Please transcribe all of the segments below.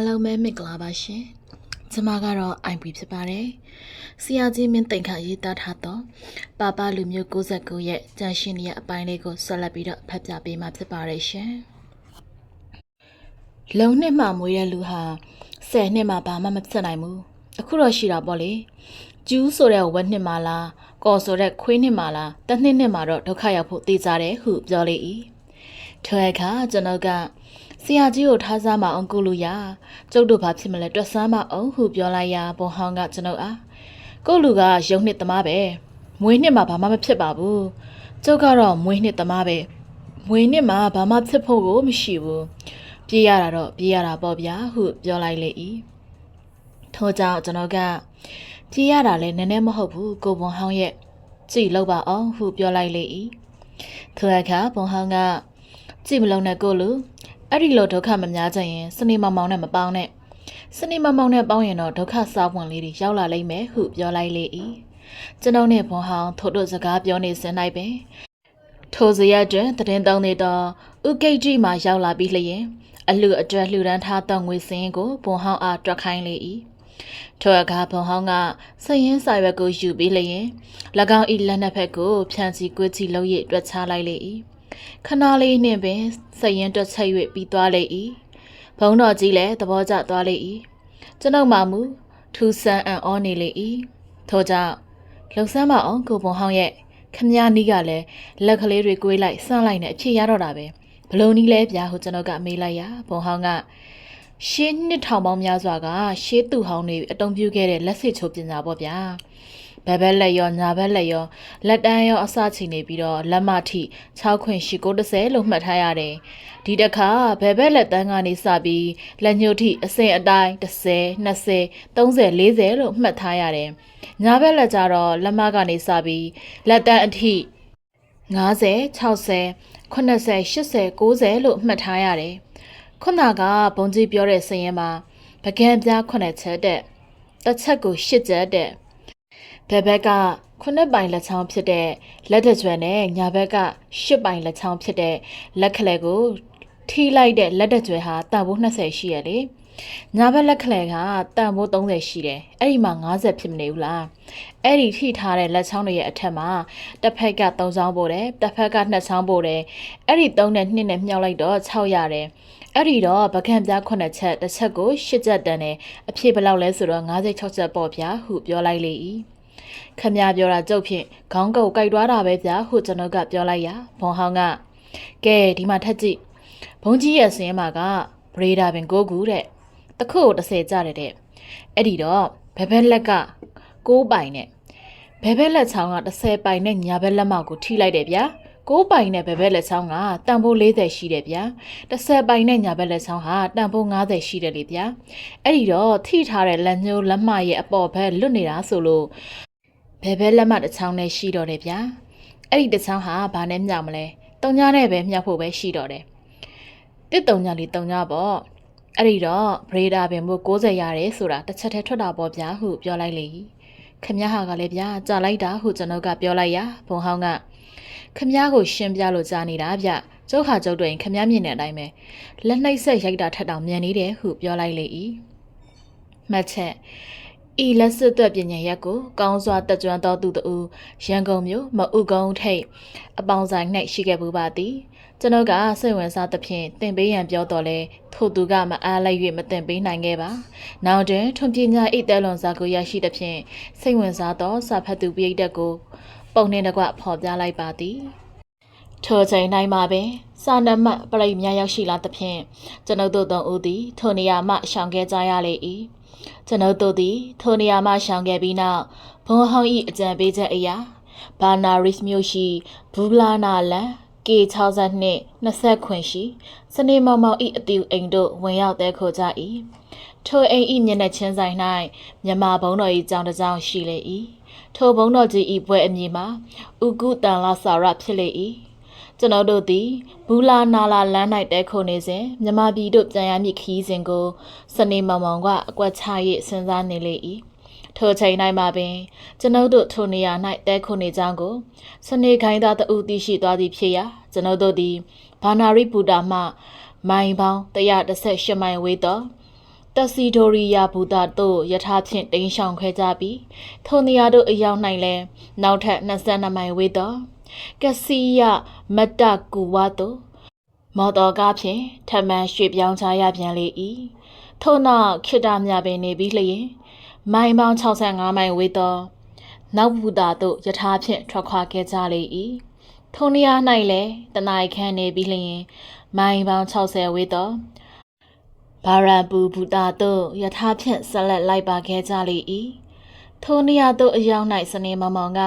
အားလုံးပဲမင်္ဂလာပါရှင်။ကျွန်မကတော့ IP ဖြစ်ပါတယ်။ဆရာကြီးမင်းတိန်ခရေးသားထားသောပါပလူမျိုး69ရဲ့ကြံရှင်နေရအပိုင်းလေးကိုဆက်လက်ပြီးတော့ဖတ်ပြပေးမှာဖြစ်ပါတယ်ရှင်။လုံနှစ်မှမွေးတဲ့လူဟာ10နှစ်မှဘာမှမဖြစ်နိုင်ဘူး။အခုတော့ရှိတာပေါ့လေ။ကျူးဆိုတဲ့ဝက်နှစ်မှလားကော်ဆိုတဲ့ခွေးနှစ်မှလားတစ်နှစ်နှစ်မှတော့ဒုက္ခရောက်ဖို့သိကြတယ်ဟုပြောလေ၏။ထိုအခါကျွန်တော်က ဆရာကြီးကိုထားစားမအောင်ကုလို့ရကျုပ်တို့ဘာဖြစ်မလဲတွက်ဆန်းမအောင်ဟုပြောလိုက်ရာဘုံဟောင်းကကျွန်ုပ်အားကိုလူကရုံနှစ်သမားပဲမွေးနှစ်မှာဘာမှမဖြစ်ပါဘူးကျုပ်ကတော့မွေးနှစ်သမားပဲမွေးနှစ်မှာဘာမှဖြစ်ဖို့ကိုမရှိဘူးပြေးရတာတော့ပြေးရတာပေါ့ဗျာဟုပြောလိုက်လေ၏ထို့ကြောင့်ကျွန်တော်ကပြေးရတာလည်းနည်းနည်းမဟုတ်ဘူးကိုဘုံဟောင်းရဲ့ကြည့်လောက်ပါအောင်ဟုပြောလိုက်လေ၏ထိုအခါဘုံဟောင်းကကြည့်မလုံးနဲ့ကိုလူ အဲ့ဒီလိုဒုက္ခမများကြရင်စနေမမောင်နဲ့မပေါင်းနဲ့စနေမမောင်နဲ့ပေါင်းရင်တော့ဒုက္ခစားဝင်လေးတွေရောက်လာလိမ့်မယ်ဟုပြောလိုက်လေ၏ကျွန်တော်နဲ့ဘွန်ဟောင်းထို့တို့စကားပြောနေစင်လိုက်ပင်ထိုစရက်တွင်တရင်တောင်းနေတော့ဥကိတ်ကြီးမှရောက်လာပြီးလျင်အလူအတွက်လှူဒန်းထားသောငွေစင်းကိုဘွန်ဟောင်းအားတွက်ခိုင်းလေ၏ထိုအခါဘုံဟောင်းကစရင်စာရွက်ကိုယူပြီးလျင်၎င်း၏လက်နှစ်ဖက်ကိုဖြန့်ချီကွေးချီလုံးရတွက်ချလိုက်လေ၏ ခဏလေးနှင့်ပင်စရင်တွက်ချက်၍ပြီးသွားလေ၏ဘုံတော်ကြီးလည်းသဘောကျသွားလေ၏ကျွန်ုပ်မှမူထူဆန်းအံ့ဩနေလေ၏ထို့ကြောင့်လှုပ်ဆန်းမအောင်ကိုဘုံဟောင်းရဲ့ခမည်းနီးကလည်းလက်ကလေးတွေကိုွေးလိုက်ဆန့်လိုက်နဲ့အဖြစ်ရတော့တာပဲဘလုံနီးလဲဗျာဟိုကျွန်တော်ကမေးလိုက်ရဘုံဟောင်းကရှင်းနှစ်ထောင်ပေါင်းများစွာကရှေးသူဟောင်းတွေအတုံးပြခဲ့တဲ့လက်စစ်ချိုးပညာပေါ့ဗျာ ဘဲဘက်လက်ရောညာဘက်လက်ရောလက်တန်းရောအစချီနေပြီးတော့လက်မထိ6ခွင့်ရှိ90လို့မှတ်ထားရတယ်ဒီတစ်ခါဘဲဘက်လက်တန်းကနေစပြီးလက်ညှို့ထိအစင်အတိုင်း10 20 30 40လို့မှတ်ထားရတယ်ညာဘက်လက်ကြတော့လက်မကနေစပြီးလက်တန်းအထိ50 60 80 80 90လို့မှတ်ထားရတယ်ခုနကဘုံကြီးပြောတဲ့စရင်မှာပကံပြား9ချက်တဲ့တစ်ချက်ကို10ချက်တဲ့ ဘက်ဘက်ကခုနှစ်ပိုင်လက်ချောင်းဖြစ်တဲ့လက်တကြွယ်နဲ့ညာဘက်ကရှစ်ပိုင်လက်ချောင်းဖြစ်တဲ့လက်ခလဲကိုထိလိုက်တဲ့လက်တကြွယ်ဟာတန်ဖိုး20ရှိရလေညာဘက်လက်ခလဲကတန်ဖိုး30ရှိတယ်အဲ့ဒီမှာ50ဖြစ်မနေဘူးလားအဲ့ဒီထိထားတဲ့လက်ချောင်းတွေရဲ့အထက်မှာတစ်ဖက်က3ချောင်းပို့တယ်တစ်ဖက်က2ချောင်းပို့တယ်အဲ့ဒီ3နဲ့2နဲ့မြှောက်လိုက်တော့6ရတယ်အဲ့ဒီတော့ပကံပြား9ချက်တစ်ချက်ကို10ချက်တန်တယ်အဖြစ်ဘယ်လောက်လဲဆိုတော့56ချက်ပေါ့ဗျာဟုပြောလိုက်လေ၏ ခမပြောတာကြုတ်ဖြင့်ခေါင်းကုတ်ကြိုက်သွားတာပဲဗျာဟုကျွန်တော်ကပြောလိုက်ရာဘုံဟောင်းကကဲဒီမှာထက်ကြည့်ဘုံကြီးရဲ့စင်းမှာကဘရေဒါပင်ကိုကူတဲ့တခုကို30ကြတယ်တဲ့အဲ့ဒီတော့ဘဲဘက်လက်က6ပိုင်နဲ့ဘဲဘက်လက်ချောင်းက30ပိုင်နဲ့ညာဘက်လက်မကိုထိလိုက်တယ်ဗျာ6ပိုင်နဲ့ဘဲဘက်လက်ချောင်းကတန်ဖိုး40ရှိတယ်ဗျာ30ပိုင်နဲ့ညာဘက်လက်ချောင်းဟာတန်ဖိုး90ရှိတယ်လေဗျာအဲ့ဒီတော့ထိထားတဲ့လက်ညှိုးလက်မရဲ့အပေါ်ဘက်လွတ်နေတာဆိုလို့ ဘဲဘဲလက်မတစ်ချောင်းနဲ့ရှိတော့တယ်ဗျာအဲ့ဒီတစ်ချောင်းဟာဘာနဲ့မြောက်မလဲတုံညာနဲ့ပဲမြောက်ဖို့ပဲရှိတော့တယ်တစ်တုံညာလေးတုံညာပေါ့အဲ့ဒီတော့ဘရေဒါပင်မို့60ရတယ်ဆိုတာတစ်ချက်တည်းထွက်တာပေါ့ဗျာဟုပြောလိုက်လေခမည်းဟာကလည်းဗျာကြာလိုက်တာဟုကျွန်တော်ကပြောလိုက်ရာဘုံဟောင်းကခမည်းကိုရှင်းပြလို့ကြားနေတာဗျကျုပ်ခါကျုပ်တို့ရင်ခမည်းမြင်တဲ့အတိုင်းပဲလက်နှိပ်ဆက်ရိုက်တာထက်တောင်မြန်နေတယ်ဟုပြောလိုက်လေ၏မှတ်ချက် ဤလက်စစ်သွက်ပညာရက်ကိုကောင်းစွာတက်ကြွသောသူတို့ရန်ကုန်မြို့မအုပ်ကုန်းထိပ်အပေါင်းဆိုင်၌ရှိခဲ့ပူပါသည်ကျွန်ုပ်ကစိတ်ဝင်စားသဖြင့်တင်ပေးရန်ပြောတော်လဲထို့သူကမအားလိုက်၍မတင်ပေးနိုင်ခဲ့ပါနောက်တွင်ထွန်ပညာဣတဲလွန်စာကိုရရှိသဖြင့်စိတ်ဝင်စားသောစာဖတ်သူပိဋကကိုပုံနှင့်တကွဖော်ပြလိုက်ပါသည်ထိုချိန်တိုင်းမှာပင်စာနမပရိများရောက်ရှိလာသဖြင့်ကျွန်ုပ်တို့သုံးဦးသည်ထိုနေရာမှရှောင်ခဲ့ကြရလေ၏ ကျွန်ုပ်တို့သည်ထိုနေရာမှရှောင်ခဲ့ပြီးနောက်ဘုံဟောင်း၏အကြံပေးချက်အရာဘာနာရစ်မြို့ရှိဘူလာနာလန် K62 20ခွင်ရှိစနေမောင်မောင်ဤအတီအိမ်တို့ဝင်ရောက်တဲ့ခိုကြ၏ထိုအိမ်ဤမျက်နှာချင်းဆိုင်၌မြမဘုံတော်၏ကြောင်တစ်ကြောင်ရှိလေ၏ထိုဘုံတော်ကြီးဤပွဲအမည်မှာဥကုတန်လာစာရဖြစ်လေ၏ ကျွန်တော်တို့သည်ဘူလာနာလာလမ်း၌တဲခုန်နေစဉ်မြမပြည်တို့ပြန်ရမည့်ခီးစဉ်ကိုစနေမောင်မောင်ကအကွက်ချ၍စဉ်းစားနေလေ၏ထိုချိန်၌မှပင် ကျွန်ုပ်တို့ထိုနေရာ၌တဲခုနေကြောင်းကိုစနေခိုင်းသားတဦးသိရှိသွားသည်ဖြစ်ရာကျွန်ုပ်တို့သည်ဘာနာရိပူတာမှ မိုင်ပေါင်း118မိုင်ဝေးသောတက်စီဒိုရီယာဘူတာတို့ယထာဖြင့်တိန်ရှောင်ခဲကြပြီးထိုနေရာတို့အရောက်၌လဲနောက်ထပ်22မိုင်ဝေးသော ကစီယမတ္တကူဝါတို့မော်တော်ကားဖြင့်ထပ်မံရွှေ့ပြောင်းချရပြန်လေ၏ထို့နောက်ခိတ္တမြပင်နေပြီးလျင်မိုင်ပေါင်း65မိုင်ဝေးသောနောက်ဘူတာတို့ယထာဖြင့်ထွက်ခွာခဲ့ကြလေ၏ထိုနေရာ၌လဲတနအိုက်ခန့်နေပြီးလျင် မိုင်ပေါင်း60ဝေးသောဘာရန်ပူဘူတာတို့ယထာဖြင့်ဆက်လက်လိုက်ပါခဲ့ကြလေ၏ထိုနေရာသို့အရောက်၌စနေမောင်မောင်က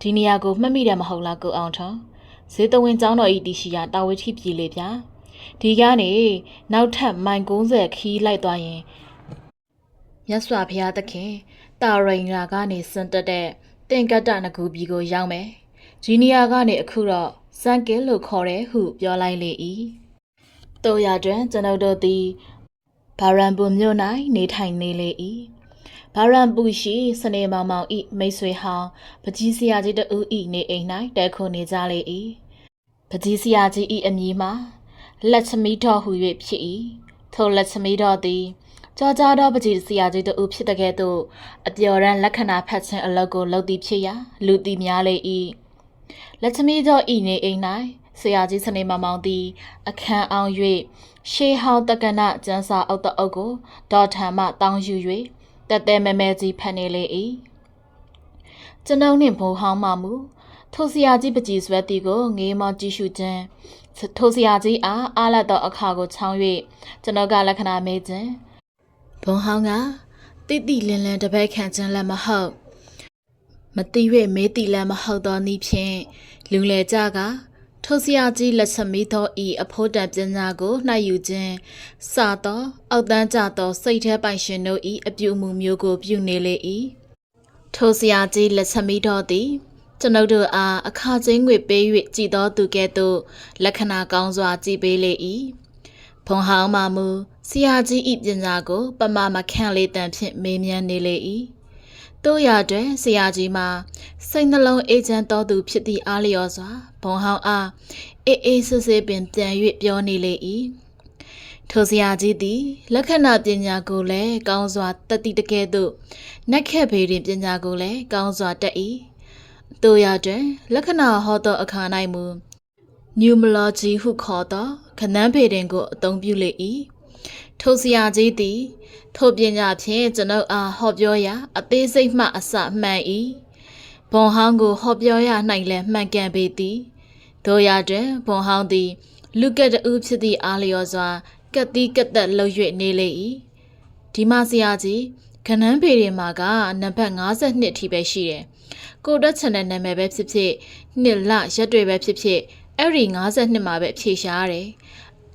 ဒီနေရာကိုမှတ်မိတယ်မဟုတ်လားကိုအောင်ထောင်းဇေတဝင်ကျောင်းတော်ဤတီရှိရာတာဝတိပြည်လေဗျာဒီကနေနောက်ထပ်မိုင်90ခီးလိုက်သွားရင်မြတ်စွာဘုရားသခင်တာရိန်ရာကနေစင်တက်တဲ့တင်ကတ္တနဂူပြည်ကိုရောက်မယ်ဒီနေရာကနေအခုတော့စံကင်းလို့ခေါ်တယ်ဟုပြောလိုက်လေ၏တို့ရတွင်ကျွန်ုပ်တို့သည်ဘာရန်ပူမြို့၌နေထိုင်နေလေ၏ ဘာရန်ပူရှိစနေမောင်မောင်ဤမိတ်ဆွေဟောင်းပကြီးစရာကြီးတူဤနေအိမ်၌တဲခုနေကြလေ၏ပကြီးစရာကြီးဤအမည်မှာလက်ချမီတော်ဟူ၍ဖြစ်၏ထိုလက်ချမီတော်သည်ကြောကြားသောပကြီးစရာကြီးတူဖြစ်တဲ့ကဲ့သို့အပျော်ရန်လက္ခဏာဖတ်ခြင်းအလုပ်ကိုလုပ်သည်ဖြစ်ရာလူသည်များလေ၏လက်ချမီတော်ဤနေအိမ်၌ဆရာကြီးစနေမောင်မောင်သည်အခန်းအောင်၍ရှေးဟောင်းတက္ကနကျန်းစာအုပ်တအုပ်ကိုဒေါ်ထံမှတောင်းယူ၍ တက်တဲမဲမဲကြီးဖတ်နေလေ၏ကျွန်ုပ်နှင့်ဘိုးဟောင်းမှမူထိုဆရာကြီးပကြီးဆွဲတီကိုငေးမောကြည့်ရှုခြင်းထိုဆရာကြီးအားအားလတ်သောအခါကိုချောင်း၍ကျွန်ုပ်ကလက္ခဏာမေးခြင်းဘုံဟောင်းကတိတိလင်းလင်းတပည့်ခံခြင်းလည်းမဟုတ်မတိ၍မေးတိလည်းမဟုတ်သောနည်းဖြင့်လူလေကြက ထိုဆရာကြီးလက်ချမီသောဤအဖို့တံပညာကိုနှိုက်ယူခြင်းစသောအောက်တန်းကြသောစိတ်แท้ပိုင်ရှင်တို့ဤအပြုအမူမျိုးကိုပြုနေလေ၏ထိုဆရာကြီးလက်ချမီတော်သည်ကျွန်ုပ်တို့အားအခါချင်းငွေပေး၍ကြည်တော်သူကဲ့သို့လက္ခဏာကောင်းစွာကြည်ပေးလေ၏ဘုံဟောင်းမှမူဆရာကြီးဤပညာကို ပမာမခန့်လေးတန်ဖြင့်မေးမြန်းနေလေ၏တို့ရတွင်ဆရာကြီးမှာစိတ်နှလုံးအေးချမ်းတော်သူဖြစ်သည့်အားလျော်စွာ ဘုံဟောင်းအားအေးအေးဆေးဆေးပင်ပြန်၍ပြောနေလေ၏ထိုဆရာကြီးသည်လက္ခဏာပညာကိုလည်းကောင်းစွာတတိတကဲ့သို့နက်ခက်ပေတွင်ပညာကိုလည်းကောင်းစွာတတ်၏တို့ရတွင်လက္ခဏာဟောသောအခါ၌မူ numerology ဟုခေါ်သောခဏန်းပေတွင်ကိုအသုံးပြုလေ၏ထိုဆရာကြီးသည်ထိုပညာဖြင့်ကျွန်ုပ်အားဟောပြောရာအသေးစိတ်မှအစမှန်၏ဘွန်ဟောင်းကိုဟောပြောရ၌လည်းမှန်ကန်ပေသည် တို့ရတွင်ဘွန်ဟောင်းသည် လူကက်တူဖြစ်သည့်အားလျော်စွာကက်တိကက်သက်လှုပ်၍နေလေ၏ဒီမဆရာကြီးခနန်းပေတွေမှာကနံပါတ်52အထိပဲရှိတယ်ကိုတက်ချန်တဲ့နာမည်ပဲဖြစ်ဖြစ်နှစ်လရက်တွေပဲဖြစ်ဖြစ်အဲ့ဒီ52မှာပဲဖြေရှားရတယ်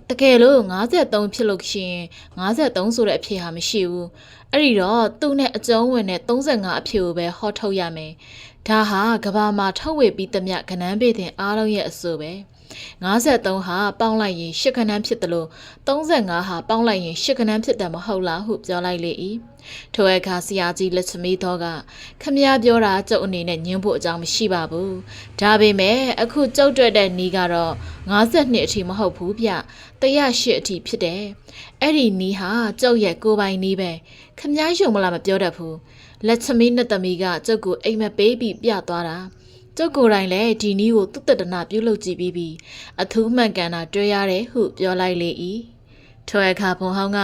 တကယ်လို့53ဖြစ်လို့ရှိရင်53ဆိုတဲ့အဖြေဟာမရှိဘူးအဲ့ဒီတော့သူ့နဲ့အကျုံးဝင်တဲ့35အဖြေကိုပဲဟောထုတ်ရမယ် ဒါဟာကဘာမှာထုတ်ဝေပြီးသမျှကနန်းပေတင်အားလုံးရဲ့အဆိုပဲ53ဟာပေါင်းလိုက်ရင်8ခဏန်းဖြစ်တယ်လို့35ဟာပေါင်းလိုက်ရင်8ခဏန်းဖြစ်တယ်မဟုတ်လားဟုပြောလိုက်လေ၏ထိုအခါဆရာကြီးလက်ချမီတော်ကခမရပြောတာကျုပ်အနေနဲ့ညင်းဖို့အကြောင်းမရှိပါဘူးဒါပေမဲ့အခုကျုပ်တွေ့တဲ့နီးကတော့52အထိမဟုတ်ဘူးဗျ108အထိဖြစ်တယ်အဲ့ဒီနီးဟာကျုပ်ရဲ့ကိုယ်ပိုင်နီးပဲခမရယုံမလားမပြောတတ်ဘူး လက်ချမီနဲ့တမီကကျုပ်ကိုအိမ်မက်ပေးပြီးပြသွားတာကျုပ်ကိုယ်တိုင်လည်းဒီနီးကိုသူ့တတနာပြုလုပ်ကြည့်ပြီးပြီအထူးမှန်ကန်တာတွေ့ရတယ်ဟုပြောလိုက်လေ၏ထိုအခါဘုံဟောင်းက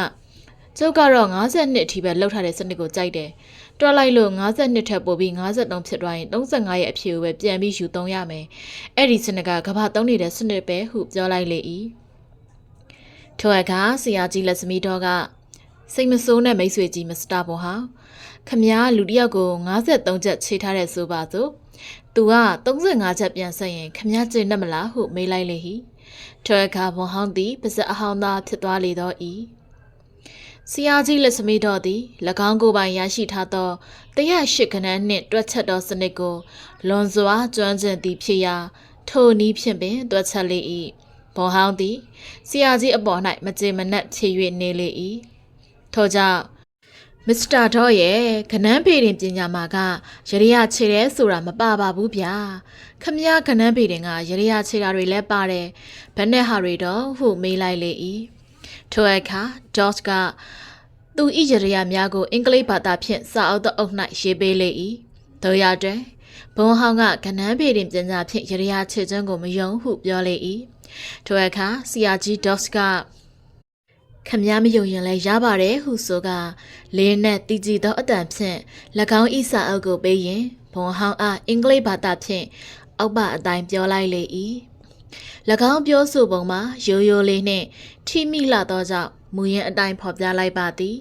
ကျုပ်ကတော့52အထိပဲလောက်ထားတဲ့စနစ်ကိုကြိုက်တယ်တွက်လိုက်လို့52ထက်ပိုပြီး53ဖြစ်သွားရင်35ရဲ့အဖြေကိုပဲပြန်ပြီးယူသုံးရမယ်အဲ့ဒီစနစ်ကကဘာသုံးနေတဲ့စနစ်ပဲဟုပြောလိုက်လေ၏ထိုအခါဆရာကြီးလက်သမီးတော်က စိတ်မဆိုးနဲ့မိတ်ဆွေကြီးမစ္စတာဘွန်ဟာခမည်းလူတယောက်ကို53ချက်ခြေထားတဲ့ဆိုပါစို့သူက35ချက်ပြန်ဆက်ရင်ခမည်းကျင့်တတ်မလားဟုမေးလိုက်လေဟိထိုအခါဘွန်ဟောင်းသည်ပါဇက်အဟောင်းသားဖြစ်သွားလေတော့၏ဆရာကြီးလက်သမီးတော်သည်၎င်းကိုယ်ပိုင်ရရှိထားသော108ခန်းနှင့်တွက်ချက်သောစနစ်ကိုလွန်စွာကျွမ်းကျင်သည်ဖြစ်ရာထိုနည်းဖြင့်ပင်တွက်ချက်လေ၏ဘွန်ဟောင်းသည်ဆရာကြီးအပေါ်၌မကြေမနက်ဖြည့်၍နေလေ၏ ထို့ကြောင့်မစ္စတာဒေါ်ရဲ့ခနန်းပေတင်ပညာမှာကရရခြေရဲဆိုတာမပါပါဘူးဗျာခမရခနန်းပေတင်ကရရခြေတာတွေလည်းပါတယ်ဘယ်နဲ့ဟာတွေတော့ဟုမေးလိုက်လေ၏ထိုအခါဒေါ့ကသူဤရရများကိုအင်္ဂလိပ်ဘာသာဖြင့်စာအုပ်သောအုပ်၌ရေးပေးလေ၏တို့ရတဲ့ဘုံဟောင်းကကနန်းပေတင်ပြန်စာဖြင့်ရရချေကျွန်းကိုမယုံဟုပြောလေ၏ထိုအခါဆီယာဂျီဒေါ့စ်က ခမည်းမယုံရင်လည်းရပါတယ်ဟုဆိုကလင်းနဲ့တီကြည်သောအတန်ဖြင့်၎င်းဤစာအုပ်ကိုပေးရင်ဘုံဟောင်းအားအင်္ဂလိပ်ဘာသာဖြင့်အောက်ပါအတိုင်းပြောလိုက်လေ၏၎င်းပြောဆိုပုံမှာရိုးရိုးလေးနှင့်ထိမိလာသောကြောင့်မူရင်းအတိုင်းဖော်ပြလိုက်ပါသည်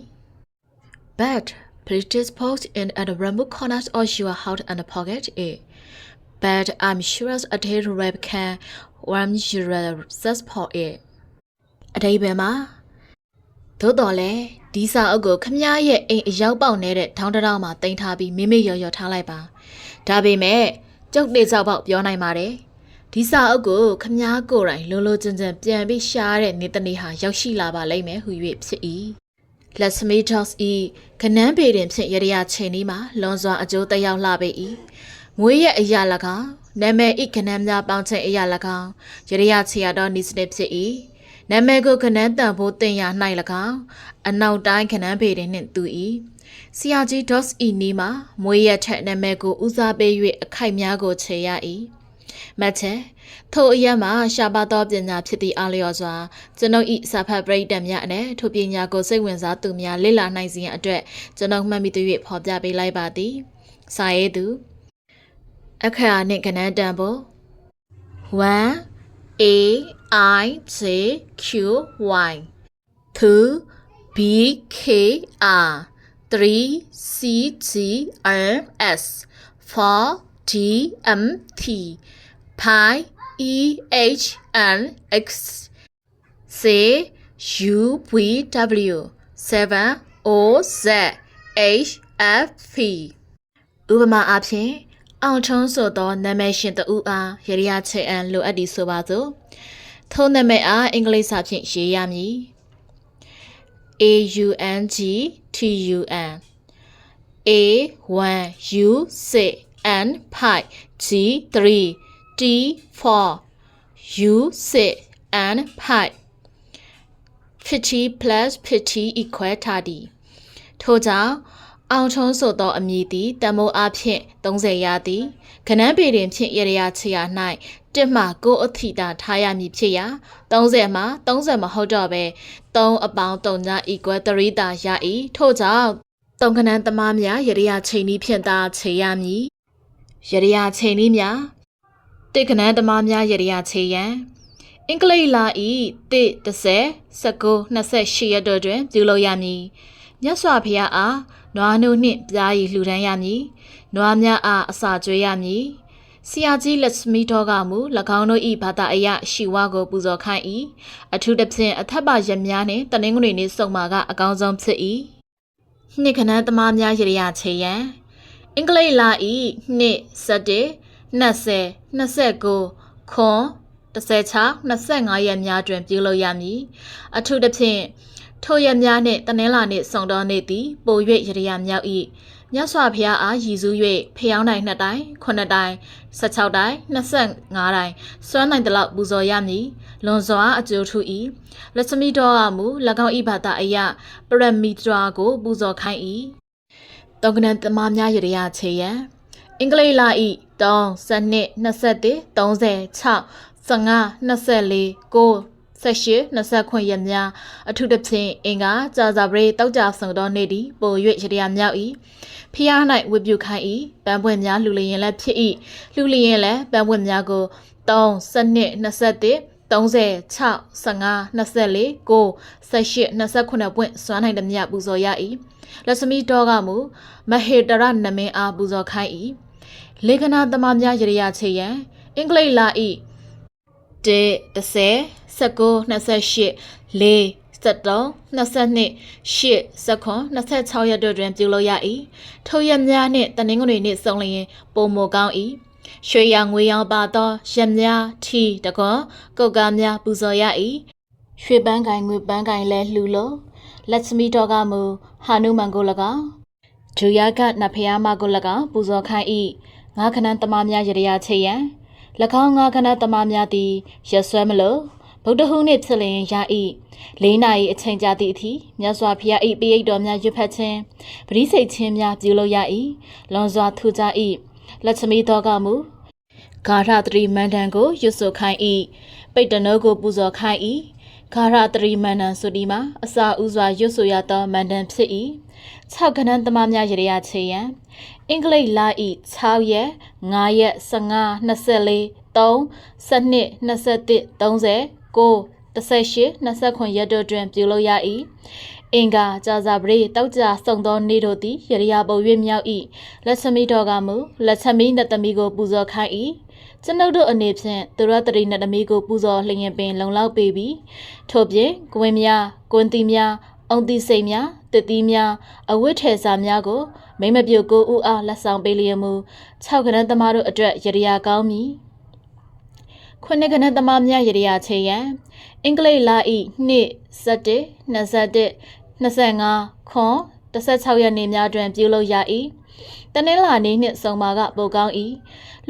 But please dispose in at the remote corners of your house and pocket it. But I'm sure a tail wrap can warm your search for it. အတိပယ်မှာ သို့တော်လဲဒီစာအုပ်ကိုခမည်းရဲ့အိမ်အရောက်ပေါက်နေတဲ့ထောင်းတစ်ထောင်းမှာတင်ထားပြီးမိမိရော်ရော်ထားလိုက်ပါဒါပေမဲ့ကျုပ်တေချောက်ပေါက်ပြောနိုင်ပါတယ်ဒီစာအုပ်ကိုခမည်းကိုယ်တိုင်လုံးလုံးကျန်ကျန်ပြန်ပြီးရှားတဲ့နေတနေ့ဟာရောက်ရှိလာပါလိမ့်မယ်ဟု၍ဖြစ်၏လက်စမီဒေါ့စ်ဤခနန်းပေတင်ဖြင့်ရရချိန်นี้မှာလွန်စွာအကျိုးသက်ရောက်လာပေ၏မွေးရဲ့အရာ၎င်းနာမည်ဤခနန်းများပေါင်းခြင်းအရာ၎င်းရရချေရသောနိစနစ်ဖြစ်၏ နာမည်ကိုခနန်းတန်ဖို့တင်ရ၌၎င်းအနောက်တိုင်းခနန်းပေတင်နှင့်တူ၏ဆီယာဂျီဒေါ့စ်ဤနီမှာမွေးရထက်နာမည်ကိုဦးစားပေး၍အခိုက်များကိုခြေရ၏မတ်ချက်ထိုအရက်မှာရှားပါသောပညာဖြစ်သည့်အားလျော်စွာကျွန်ုပ်ဤစာဖတ်ပရိသတ်များအနက်ထိုပညာကိုစိတ်ဝင်စားသူများလေ့လာနိုင်စေရန်အတွက်ကျွန်ုပ်မှတ်မိသ၍ဖော်ပြပေးလိုက်ပါသည်စာရေးသူအခရာနှင့်ကဏ္ဍတန်ဖို့1 A I J Q Y 2 B K R 3 C G R S 4 D M T pi e h n x c u v w 7 o z h f p ဥပမာအားဖြင့်အောင်ထုံးဆိုသောနာမည်ရှင်တဦးအားရရချေအန်လိုအပ်သည်ဆိုပါစို့ ထိုနာမည်အားအင်္ဂလိပ်စာဖြင့်ရေးရမည် A U N G T U N A 1 U 6 N pi G 3 T4 U6 and pi 50 plus 50 equal 30ထို့ကြောင့် အောင်ထုံးဆိုသောအမည်သည်တမိုးအဖြစ်30ရာသည်ခနန်းပေတွင်ဖြင့်ရရချရာ၌တစ်မှကိုအထီတာထားရမည်ဖြစ်ရာ30မှ30မဟုတ်တော့ပဲ3အပေါင်း3ည equal 3တာရ၏ထို့ကြောင့်တုံခနန်းသမားများရရချိန်ဤဖြင့်သာခြေရမည်ရရချိန်ဤများတိတ်ခနန်းသမားများရရချေရန်အင်္ဂလိပ်လာဤတိ30 19 28ရက်တို့တွင်ပြုလုပ်ရမည်မြတ်စွာဘုရားအား နွားနို့နှင့်ပြားရည်လှူဒန်းရမည်နွားများအားအစာကျွေးရမည်ဆရာကြီးလက်စမီတော်ကမူ၎င်းတို့၏ဘာသာအယရှီဝါကိုပူဇော်ခိုင်း၏အထူးသဖြင့်အထက်ပါရများနှင့်တနင်္ဂနွေနေ့စုံမာကအကောင်းဆုံးဖြစ်၏နှစ်ခနန်းသမားများရရချေရန်အင်္ဂလိပ်လာဤနှစ်7 20 29ခွန်16 25ရက်များတွင်ပြုလုပ်ရမည်အထူးသဖြင့် ထိုရက်များနှင့်တနင်္လာနေ့စုံတော်နေ့သည်ပို၍ရရမြောက်၏မြတ်စွာဘုရားအားရည်စူး၍ဖျောင်းတိုင်2တိုင်9တိုင်16တိုင်25တိုင်စွမ်းနိုင်သလောက်ပူဇော်ရမည်လွန်စွာအကျိုးထူ၏လက်စမီတော်ကမူ၎င်း၏ဘာသာအယပရမီတရာကိုပူဇော်ခိုင်း၏တောကနန်သမားများရရချေရန်အင်္ဂလိပ်လာဤ3 7 21 36 15 24 9 18 29ရက်များအထူးသဖြင့်အင်္ဂါကြာဇာပရိတောက်ကြဆုံသောနေ့သည်ပို၍ရတရားမြောက်၏ဖျား၌ဝတ်ပြုခိုင်း၏ပန်းပွင့်များလှူလျင်လည်းဖြစ်၏လှူလျင်လည်းပန်းပွင့်များကို3 7 21 36 15 24 9 18 29ပွင့်စွမ်းနိုင်သည်မြပူဇော်ရ၏လက်စမီတော်ကမူမဟေတရနမင်းအားပူဇော်ခိုင်း၏လေခနာသမားများရရချေရန်အင်္ဂလိပ်လာ ဤ1 30 19 28 4 73 22 8 26ရက်တို့တွင်ပြုလုပ်ရ၏ထိုရက်များနှင့်တနင်္ဂနွေနေ့စုံလျင်ပုံမကောင်း၏ရွှေရောင်ငွေရောင်ပါသောရက်များထီတကွန်ကုတ်ကားများပူဇော်ရ၏ရွှေပန်းကိုင်ငွေပန်းကိုင်လဲလှူလို့လက်စမီတော်ကမူဟာနုမန်ကို၎င်းဂျူယာကနဖယားမကို၎င်းပူဇော်ခိုင်း၏ငါခဏသမားများရရချေရန်၎ င်းငါခဏသမားများသည်ရက်ဆွဲမလို့ဘဗုဒ္ဓဟူးနေ့ဖြစ်လျင်ရာဤလေးနာရီအချိန်ကြာသည့်အထိမြတ်စွာဘုရား၏ပိယိတ်တော်များရွတ်ဖတ်ခြင်းပရိစိတ်ချင်းများပြုလုပ်ရ၏လွန်စွာထူကြ၏လက်ချမီတော်ကမူဂါရတရီမန္တန်ကိုရွတ်ဆိုခိုင်း၏ပိတ်တနောကိုပူဇော်ခိုင်း၏ဂါရတရီမန္တန်ဆိုဒီမှာအစာဥစွာရွတ်ဆိုရသောမန္တန်ဖြစ်၏6ခဏန်းသမားများရရချေရန် အင်္ဂလိပ်လာဤ6ရက်9ရက်15 24 3 12 21 30 9 18 29ရက်တို့တွင်ပြုလုပ်ရ၏အင်္ဂါကြာစာပရိတောက်ကြဆုံသောနေ့တို့သည်ရရပုံ၍မြောက်၏လက်သမီးတော်ကမူလက်သမီးနဲ့သမီးကိုပူဇော်ခိုင်း၏ကျွန်ုပ်တို့အနေဖြင့်သူရတရီနဲ့သမီးကိုပူဇော်လျင်ပင် လုံလောက်ပေပြီထို့ပြင်ကွင်းများကွင်းတီများ အုံတီစိတ်များတစ်တီးများအဝတ်ထေစာများကိုမိမပြုတ်ကိုဦးအားလက်ဆောင်ပေးလျက်မူ၆ကနန်းသမားတို့အတွက်ရရကောင်းမည်ခုနှစ်ကနန်းသမားများရရချေရန်အင်္ဂလိပ်လာဤနှစ်17 21 25ခွန်16ရက်နေ့များတွင်ပြုလုပ်ရ၏တနင်္လာနေ့နှင့်စုံမာကပိုကောင်း၏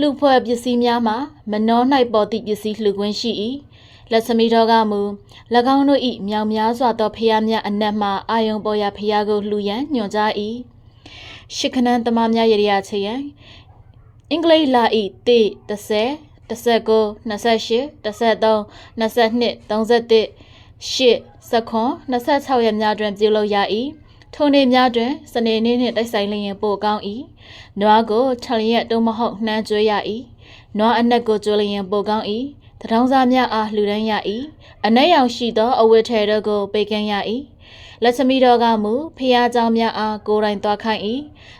လူဖွဲ့ပစ္စည်းများမှာမနှော၌ပေါ်သည့်ပစ္စည်းလှူခွင့်ရှိ၏ လက်သမီးတော်ကမူ၎င်းတို့၏မြောင်များစွာသောဖျားများအနက်မှအာယုံပေါ်ရာဖျားကိုလှူရန်ညွှန်ကြား၏ရှစ်ခဏန်းသမားများရရချေရန်အင်္ဂလိပ်လာဤတေ30 19 28 23 22 31 8စခွန်26ရက်များတွင်ပြုလုပ်ရ၏ထိုနေ့များတွင်စနေနေ့နှင့်တိုက်ဆိုင်လျင်ပိုကောင်း၏နွားကိုထလျက်တုံးမဟုတ်နှမ်းကျွေးရ၏နွားအနက်ကိုကျွေးလျင်ပိုကောင်း၏ တထောင်စားများအားလှူဒန်းရ၏အနက်ရောင်ရှိသောအဝတ်ထည်တို့ကိုပေးကမ်းရ၏လက်သမီးတော်ကမူဖះเจ้าများအားကိုယ်တိုင်သွားခိုင်း၏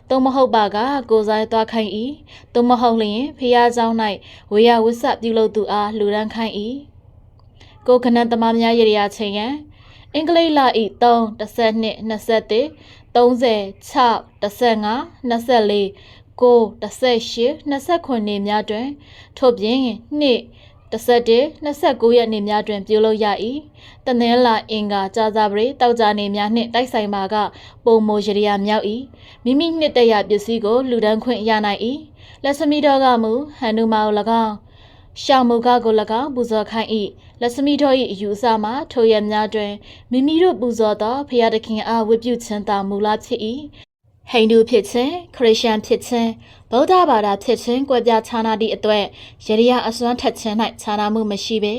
သို့မဟုတ်ပါကကိုယ်စားသွားခိုင်း၏သို့မဟုတ်လျင်ဖះเจ้า၌ဝေယဝစ္စပြုလုပ်သူအားလှူဒန်းခိုင်း၏ကိုခဏသမားများရရချင်းရန်အင်္ဂလိပ်လာဤ3 12 21 36 15 24 9 18 29နှစ်များတွင်ထို့ပြင်နှ စ်17 29ရက်နေ့များတွင်ပြုလုပ်ရ၏တနင်္လာအင်္ဂါကြာသပတေးတောက်ကြနေများနှင့်တိုက်ဆိုင်ပါကပုံမိုရရမြောက်၏မိမိနှစ်တရပစ္စည်းကိုလူဒန်းခွင့်ရနိုင်၏လက်စမီတော်ကမူဟန်နူမာကို၎င်းရှောင်းမူကကို၎င်းပူဇော်ခိုင်း၏လက်စမီတော်၏အယူအဆမှာထိုရက်များတွင်မိမိတို့ပူဇော်သောဖရာသခင်အားဝတ်ပြုခြင်းသာမူလားဖြစ်၏ ဟိန္ဒူဖြစ်ခြင်းခရစ်ယာန်ဖြစ်ခြင်းဗုဒ္ဓဘာသာဖြစ်ခြင်းကွဲပြားခြားနာသည့်အတွက်ယရိယအစွမ်းထက်ခြင်း၌ခြားနာမှုမရှိပေ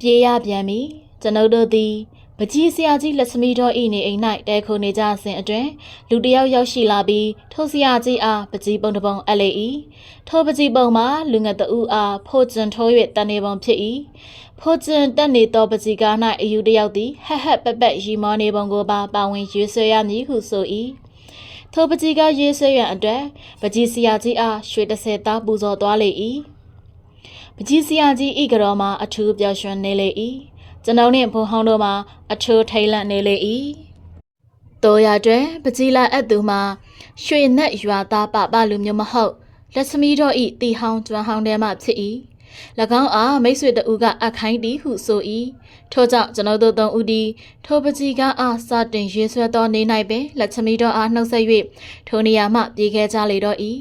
ပြေးရပြန်ပြီကျွန်ုပ်တို့သည် ပကြီးဆရာကြီးလက်သမီးတော်ဤနေအိမ်၌တဲခုန်နေကြစဉ်အတွင်လူတစ်ယောက်ရောက်ရှိလာပြီးထိုဆရာကြီးအားပကြီးပုံတစ်ပုံအပ်လေ၏ထိုပကြီးပုံမှာလူငယ်တဦးအားဖိုးကျင်ထိုး၍တန်နေပုံဖြစ်၏ဖိုးကျင်တက်နေသောပကြီးကား၌အယူတစ်ယောက်သည်ဟက်ဟက်ပက်ပက်ရီမောနေပုံကိုပါပါဝင်ရွေးဆွဲရမည်ဟုဆို၏ထိုပကြီးကရွေးဆွဲရန်အတွက်ပကြီးဆရာကြီးအားရွှေတစ်ဆယ်သားပူဇော်သွားလေ၏ပကြီးဆရာကြီးဤကတော်မှာအထူးပျော်ရွှင်နေလေ၏ ကျွန်ုပ်နှင့်ဘုံဟောင်းတို့မှာအချိုးထိတ်လန့်နေလေ၏တော်ရတွင်ပကြီးလာအပ်သူမှာရွှေနက်ရွာသားပပလူမျိုးမဟုတ်လက်သမီးတို့ဤတီဟောင်းကျွမ်းဟောင်းတဲမှဖြစ်၏၎င်းအားမိတ်ဆွေတဦးကအခိုင်းတီဟုဆို၏ထို့ကြောင့်ကျွန်ုပ်တို့သုံးဦးသည်ထိုပကြီးကအားစတင်ရွေးဆွဲသောနေ၌ပင်လက်သမီးတို့အားနှုတ်ဆက်၍ထိုနေရာမှပြေးခဲ့ကြလေတော့၏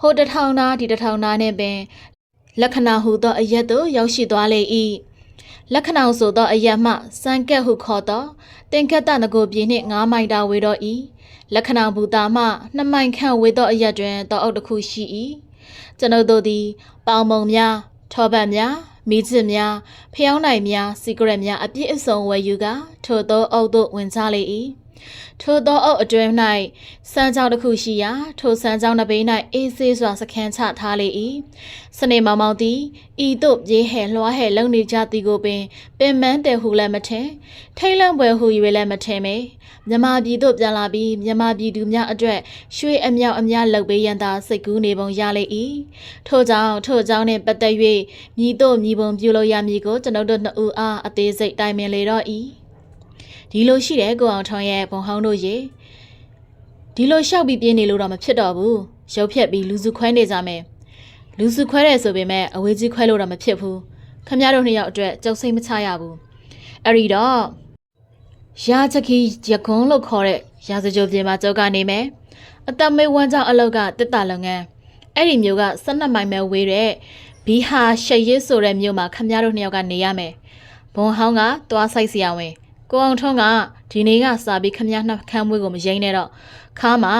ဟိုတထောင်သားဒီတထောင်သားနှင့်ပင်လက္ခဏာဟုသောအရက်သို့ရောက်ရှိသွားလေ၏ လက္ခဏာဆိုသောအရက်မှစံကက်ဟုခေါ်သောတင်ကတ်တနကိုပြည်နှင့်9မိုင်တာဝေတော့၏လက္ခဏာဘူတာမှ2မိုင်ခန့်ဝေသောအရက်တွင်တောအုပ်တစ်ခုရှိ၏ကျွန်ုပ်တို့သည်ပေါင်မုံများထောပတ်များမိချစ်များဖျောင်းနိုင်များစီကရက်များအပြည့်အစုံဝယ်ယူကထိုသောအုပ်သို့ဝင်ကြလေ၏ ထိုသောအုပ်အတွင်း၌စမ်းကြောင်းတစ်ခုရှိရာထိုစမ်းကြောင်းတစ်ပိ၌အေးဆေးစွာစခန်းချထားလေ၏စနေမောင်မောင်သည်ဤသို့ပြေးဟဲလွှားဟဲလုံနေကြသည်ကိုပင်ပင်မန်းတယ်ဟုလည်းမထင်ထိတ်လန့်ပွဲဟု၍လည်းမထင်မေမြမပြည်သို့ပြန်လာပြီးမြမပြည်သူများအတွက်ရွှေအမြောက်အများလှုပ်ပေးရန်သာစိတ်ကူးနေပုံရလေ၏ထို့ကြောင့်ထို့ကြောင့်နှင့်ပတ်သက်၍မြည်တို့မြည်ပုံပြုလုပ်ရမည်ကိုကျွန်ုပ်တို့နှစ်ဦးအားအသေးစိတ်တိုင်ပင်လေတော့၏ ဒီလိုရှိတဲ့ကိုအောင်ထွန်းရဲ့ဘုံဟောင်းတို့ရေဒီလိုလျှောက်ပြီးပြင်းနေလို့တော့မဖြစ်တော့ဘူးရုပ်ဖြက်ပြီးလူစုခွဲနေကြမယ်လူစုခွဲတယ်ဆိုပေမဲ့အဝေးကြီးခွဲလို့တော့မဖြစ်ဘူးခမရတို့နှစ်ယောက်အတွက်ကြောက်စိတ်မချရဘူးအဲ့ဒီတော့ရာချကီရကွန်းလို့ခေါ်တဲ့ရာဇကြိုပြင်မှာကြောက်ကနေမယ်အသက်မေးဝမ်းကြောင့်အလောက်ကတစ်တာလုပ်ငန်းအဲ့ဒီမျိုးက12မိုင်ပဲဝေးတဲ့ဘီဟာရှက်ရစ်ဆိုတဲ့မြို့မှာခမရတို့နှစ်ယောက်ကနေရမယ်ဘွန်ဟောင်းကသွားဆိုင်စရာဝင် ကိုအောင်ထွန်းကဒီနေ့ကစာပြီးခမရနှခမ်းမွေးကိုမယိမ့်နဲ့တော့ခါမှာ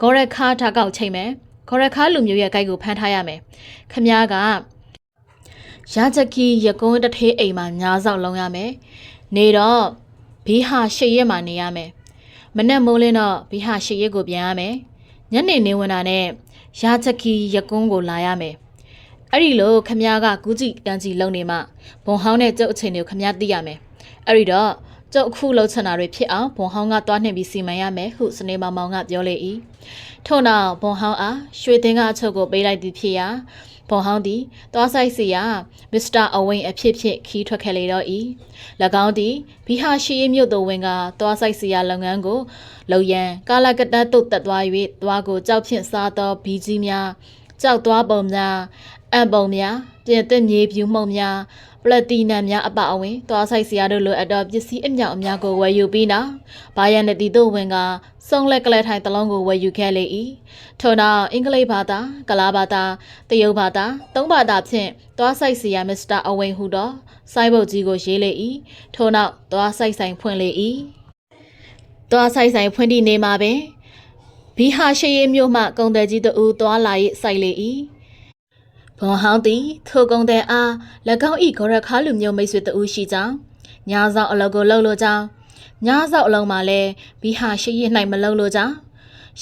ဂေါ်ရက်ခါထားကောက်ချိန်မယ်ဂေါ်ရက်ခါလူမျိုးရဲ့ဂိုက်ကိုဖမ်းထားရမယ်ခမရကရချက်ကြီးရကုန်းတထေးအိမ်မှာညားဆောက်လုံးရမယ်နေတော့ဘီဟာရှက်ရက်မှာနေရမယ်မနဲ့မိုးလင်းတော့ဘီဟာရှက်ရက်ကိုပြန်ရမယ်ညနေနေဝင်တာနဲ့ရချက်ကြီးရကုန်းကိုလာရမယ်အဲ့ဒီလိုခမ ्या ကကူးကြည့်တန်းကြည့်လုံနေမှဘွန်ဟောင်းနဲ့ကျုပ်အချိန်တွေကိုခမ ्या သိရမယ်အဲ့ဒီတော့ ကျုပ်အခုလှုပ်ချင်တာတွေဖြစ်အောင်ဘွန်ဟောင်းကတွားနှင်ပြီးစီမံရမယ်ဟုစနေမောင်မောင်ကပြောလေ၏ထို့နောက်ဘွန်ဟောင်းအားရွှေသင်းကအချုပ်ကိုပေးလိုက်သည်ဖြစ်ရာဘွန်ဟောင်းသည်တွားဆိုင်စီယာမစ္စတာအဝင်းအဖြစ်ဖြစ်ခီးထွက်ခဲ့လေတော့၏၎င်းသည်ဘီဟာရှိရေးမြို့သို့ဝင်ကတွားဆိုင်စီယာလုပ်ငန်းကိုလုံရန်ကာလကတတ်တုတ်တက်သွား၍တွားကိုကြောက်ဖြင့်စားသောဘီကြီးများကြောက်သွားပုံများအံပုံများပြင်သစ်မြေပြူမှုန့်များ ပလက်တီနမ်များအပအဝင်သွားဆိုင်စရာတို့လိုအပ်သောပစ္စည်းအမြောက်အများကိုဝယ်ယူပြီးနောက်ဘာယန်နတီတို့ဝင်ကစုံလက်ကလေးထိုင်တလုံးကိုဝယ်ယူခဲ့လေ၏ထို့နောက်အင်္ဂလိပ်ဘာသာကလားဘာသာတရုတ်ဘာသာသုံးဘာသာဖြင့်သွားဆိုင်စရာမစ္စတာအဝင်းဟူသောစိုင်းဘုတ်ကြီးကိုရေးလေ၏ထို့နောက်သွားဆိုင်ဆိုင်ဖွင့်လေ၏သွားဆိုင်ဆိုင်ဖွင့်သည့်နေမှာပင်ဘီဟာရှေးမြို့မှကုံတယ်ကြီးတူသွားလာ၍စိုက်လေ၏ ဘွန်ဟောင်းသည်ထိုကုံတယ်အား၎င်း၏ဂရခါလူမျိုးမိတ်ဆွေတူရှိကြောင်းညာဆောင်အလုပ်ကိုလှုပ်လို့ကြောင်းညာဆောင်အလုံးမှာလည်းဘီဟာရှေး၌မလှုပ်လို့ကြောင်း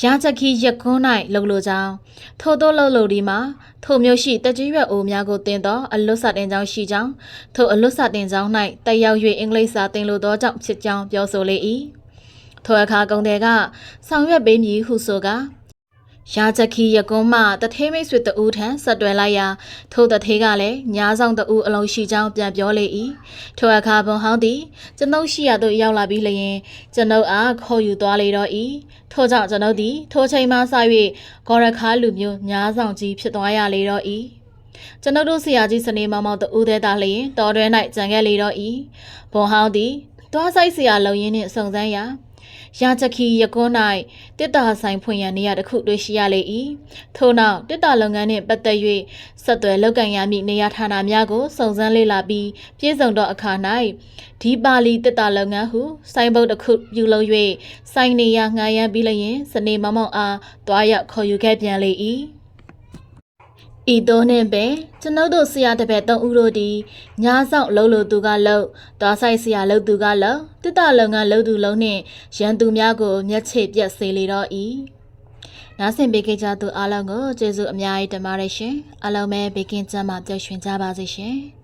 ရာချက်ခီရက်ကွန်း၌လှုပ်လို့ကြောင်းထို့သောလှုပ်လို့ဒီမှာထိုမျိုးရှိတကြီးရွက်အိုများကိုတင်သောအလွတ်စာတင်ကြောင်းရှိကြောင်းထိုအလွတ်စာတင်ကြောင်း၌တက်ရောက်၍အင်္ဂလိပ်စာသင်လိုသောကြောင့်ဖြစ်ကြောင်းပြောဆိုလေ၏ထိုအခါကုံတယ်ကဆောင်ရွက်ပေးမည်ဟုဆိုကာ ရာချက်ခီရကွန်းမှတထေးမိတ်ဆွေတဦးထံဆက်တွယ်လိုက်ရာထိုတထေးကလည်းညာဆောင်တဦးအလုံးရှိကြောင်းပြန်ပြောလေ၏ထိုအခါဘုံဟောင်းသည်ကျွန်ုပ်ရှိရသို့ရောက်လာပြီးလျင်ကျွန်ုပ်အားခေါ်ယူသွားလေတော့၏ထို့ကြောင့်ကျွန်ုပ်သည်ထိုချိန်မှစ၍ဂေါ်ရခါလူမျိုးညာဆောင်ကြီးဖြစ်သွားရလေတော့၏ကျွန်ုပ်တို့ဆရာကြီးစနေမောင်မောင်တဦးသေးသားလျင်တော်တွဲ၌ကြံခဲ့လေတော့၏ဘုံဟောင်းသည်သွားဆိုင်ဆရာလုံရင်းနှင့်စုံစမ်းရာ ရာချက်ခီရကွန်း၌တစ်တာဆိုင်ဖွင့်ရန်နေရာတစ်ခုတွေ့ရှိရလေ၏ထို့နောက်တစ်တာလုပ်ငန်းနှင့်ပတ်သက်၍ဆက်သွယ်လုပ်ကိုင်ရမည့်နေရာဌာနများကိုစုံစမ်းလေ့လာပြီးပြည်စုံသောအခါ၌ဒီပါလီတစ်တာလုပ်ငန်းဟုစိုင်းဘုတ်တစ်ခုပြုလုပ်၍စိုင်းနေရငှားရန်ပြီးလျင်စနေမောင်မောင်အားတွားရောက်ခေါ်ယူခဲ့ပြန်လေ၏ ဤသို့နှင့်ပင်ကျွန်ုပ်တို့ဆရာတစ်ပည့်သုံးဦးတို့သည်ညာဆောင်လှုပ်လို့သူကလှုပ်သွားဆိုင်ဆရာလှုပ်သူကလှုပ်တစ်တလုံကလှုပ်သူလုံးနှင့်ရန်သူများကိုမျက်ခြေပြက်စေလေတော့၏နားဆင်ပေးကြသူအားလုံးကိုကျေးဇူးအများကြီးတင်ပါတယ်ရှင်အားလုံးပဲဘေကင်းကျမ်းမှာပျော်ရွှင်ကြပါစေရှင်